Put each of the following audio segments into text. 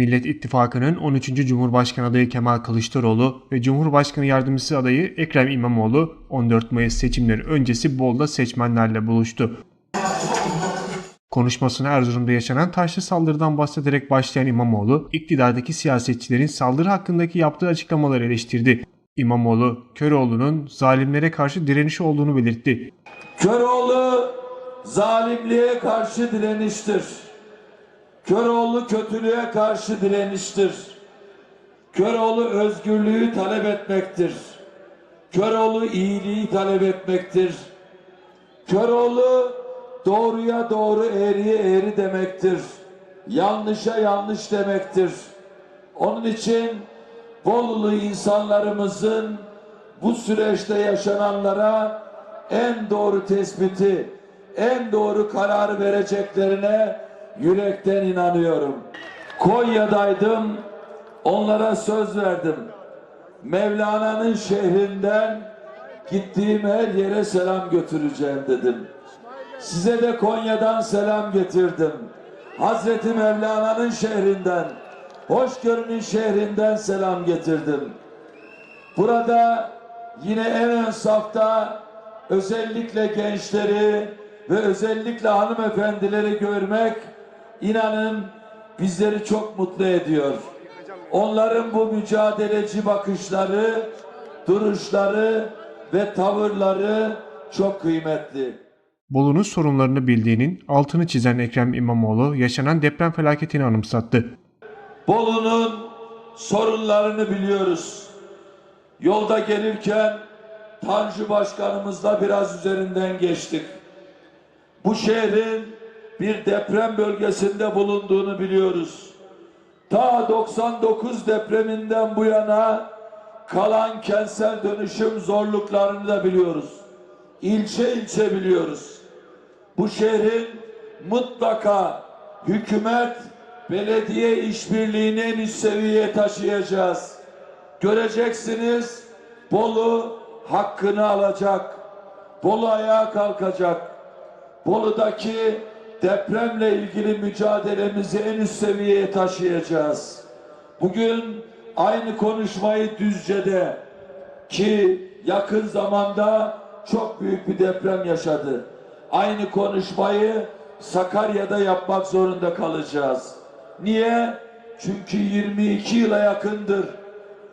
Millet İttifakı'nın 13. Cumhurbaşkanı adayı Kemal Kılıçdaroğlu ve Cumhurbaşkanı Yardımcısı adayı Ekrem İmamoğlu 14 Mayıs seçimleri öncesi Bolu'da seçmenlerle buluştu. Konuşmasına Erzurum'da yaşanan taşlı saldırıdan bahsederek başlayan İmamoğlu, iktidardaki siyasetçilerin saldırı hakkındaki yaptığı açıklamaları eleştirdi. İmamoğlu, Köroğlu'nun zalimlere karşı direnişi olduğunu belirtti. Köroğlu zalimliğe karşı direniştir. Köroğlu kötülüğe karşı direniştir. Köroğlu özgürlüğü talep etmektir. Köroğlu iyiliği talep etmektir. Köroğlu doğruya doğru eğriye eğri demektir. Yanlışa yanlış demektir. Onun için Bolulu insanlarımızın bu süreçte yaşananlara en doğru tespiti, en doğru kararı vereceklerine yürekten inanıyorum. Konya'daydım, onlara söz verdim. Mevlana'nın şehrinden gittiğim her yere selam götüreceğim dedim. Size de Konya'dan selam getirdim. Hazreti Mevlana'nın şehrinden, hoşgörünün şehrinden selam getirdim. Burada yine en ön safta özellikle gençleri ve özellikle hanımefendileri görmek inanın bizleri çok mutlu ediyor. Onların bu mücadeleci bakışları, duruşları ve tavırları çok kıymetli. Bolu'nun sorunlarını bildiğinin altını çizen Ekrem İmamoğlu yaşanan deprem felaketini anımsattı. Bolu'nun sorunlarını biliyoruz. Yolda gelirken Tanju Başkanımızla biraz üzerinden geçtik. Bu şehrin bir deprem bölgesinde bulunduğunu biliyoruz. Ta 99 depreminden bu yana kalan kentsel dönüşüm zorluklarını da biliyoruz. İlçe ilçe biliyoruz. Bu şehrin mutlaka hükümet belediye işbirliğini en üst seviyeye taşıyacağız. Göreceksiniz Bolu hakkını alacak. Bolu ayağa kalkacak. Bolu'daki depremle ilgili mücadelemizi en üst seviyeye taşıyacağız. Bugün aynı konuşmayı Düzce'de ki yakın zamanda çok büyük bir deprem yaşadı. Aynı konuşmayı Sakarya'da yapmak zorunda kalacağız. Niye? Çünkü 22 yıla yakındır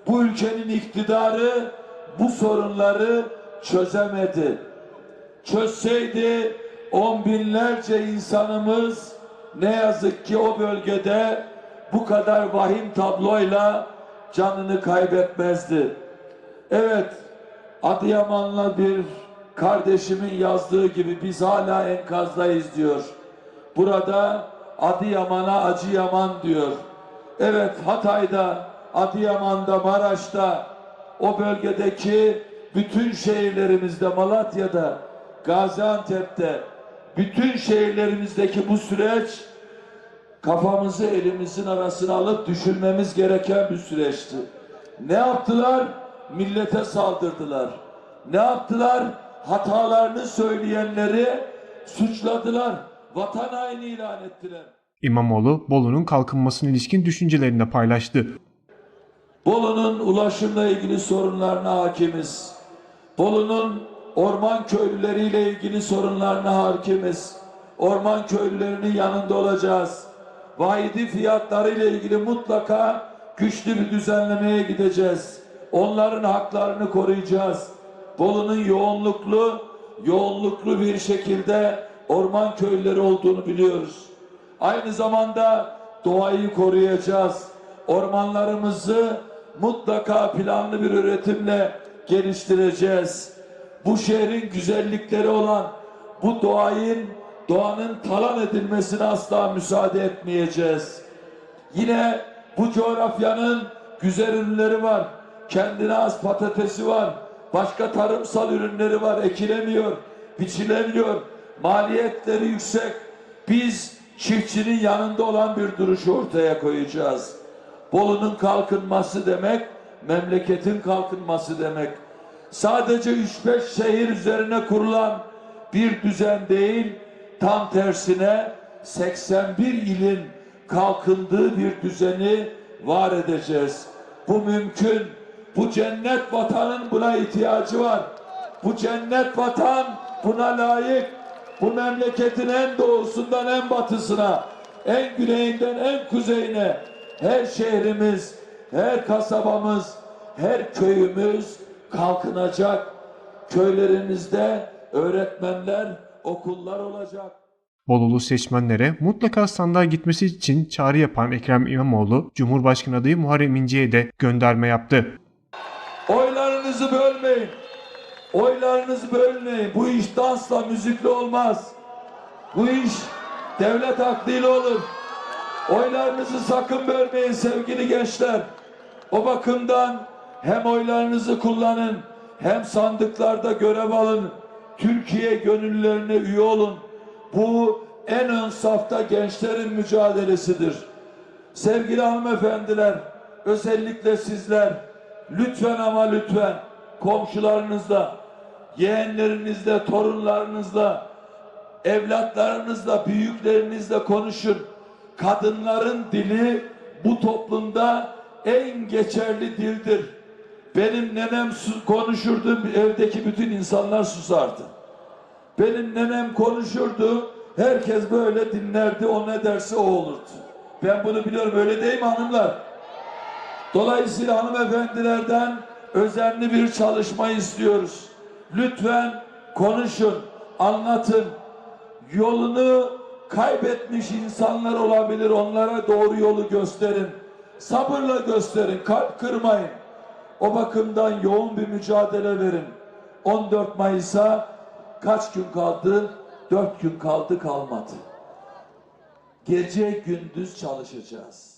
bu ülkenin iktidarı bu sorunları çözemedi. Çözseydi on binlerce insanımız ne yazık ki o bölgede bu kadar vahim tabloyla canını kaybetmezdi. Evet, Adıyaman'la bir kardeşimin yazdığı gibi biz hala enkazdayız diyor. Burada Adıyaman'a Acıyaman diyor. Evet Hatay'da, Adıyaman'da, Maraş'ta, o bölgedeki bütün şehirlerimizde, Malatya'da, Gaziantep'te, bütün şehirlerimizdeki bu süreç kafamızı elimizin arasına alıp düşünmemiz gereken bir süreçti. Ne yaptılar? Millete saldırdılar. Ne yaptılar? Hatalarını söyleyenleri suçladılar. Vatan haini ilan ettiler. İmamoğlu, Bolu'nun kalkınmasına ilişkin düşüncelerini de paylaştı. Bolu'nun ulaşımla ilgili sorunlarına hakimiz. Bolu'nun orman köylüleriyle ilgili sorunlarına hakimiz. Orman köylülerinin yanında olacağız. Vahidi fiyatlarıyla ilgili mutlaka güçlü bir düzenlemeye gideceğiz. Onların haklarını koruyacağız. Bolu'nun yoğunluklu, yoğunluklu bir şekilde orman köyleri olduğunu biliyoruz. Aynı zamanda doğayı koruyacağız. Ormanlarımızı mutlaka planlı bir üretimle geliştireceğiz. Bu şehrin güzellikleri olan bu doğayın, doğanın talan edilmesine asla müsaade etmeyeceğiz. Yine bu coğrafyanın güzel ürünleri var. Kendine az patatesi var. Başka tarımsal ürünleri var. Ekilemiyor, biçilemiyor. Maliyetleri yüksek. Biz çiftçinin yanında olan bir duruş ortaya koyacağız. Bolu'nun kalkınması demek, memleketin kalkınması demek. Sadece 3-5 şehir üzerine kurulan bir düzen değil, tam tersine 81 ilin kalkındığı bir düzeni var edeceğiz. Bu mümkün. Bu cennet vatanın buna ihtiyacı var. Bu cennet vatan buna layık. Bu memleketin en doğusundan en batısına, en güneyinden en kuzeyine her şehrimiz, her kasabamız, her köyümüz kalkınacak. Köylerinizde öğretmenler, okullar olacak. Bolulu seçmenlere mutlaka sandığa gitmesi için çağrı yapan Ekrem İmamoğlu, Cumhurbaşkanı adayı Muharrem İnce'ye de gönderme yaptı. Oylarınızı bölmeyin. Oylarınızı bölmeyin. Bu iş dansla, müzikle olmaz. Bu iş devlet aklıyla olur. Oylarınızı sakın bölmeyin sevgili gençler. O bakımdan hem oylarınızı kullanın, hem sandıklarda görev alın. Türkiye gönüllerine üye olun. Bu en ön safta gençlerin mücadelesidir. Sevgili hanımefendiler, özellikle sizler lütfen ama lütfen komşularınızla, yeğenlerinizle, torunlarınızla, evlatlarınızla, büyüklerinizle konuşun. Kadınların dili bu toplumda en geçerli dildir. Benim nenem konuşurdu, evdeki bütün insanlar susardı. Benim nenem konuşurdu, herkes böyle dinlerdi, o ne derse o olurdu. Ben bunu biliyorum, öyle değil mi hanımlar? Dolayısıyla hanımefendilerden özenli bir çalışma istiyoruz. Lütfen konuşun, anlatın. Yolunu kaybetmiş insanlar olabilir, onlara doğru yolu gösterin. Sabırla gösterin, kalp kırmayın. O bakımdan yoğun bir mücadele verin. 14 Mayıs'a kaç gün kaldı? 4 gün kaldı kalmadı. Gece gündüz çalışacağız.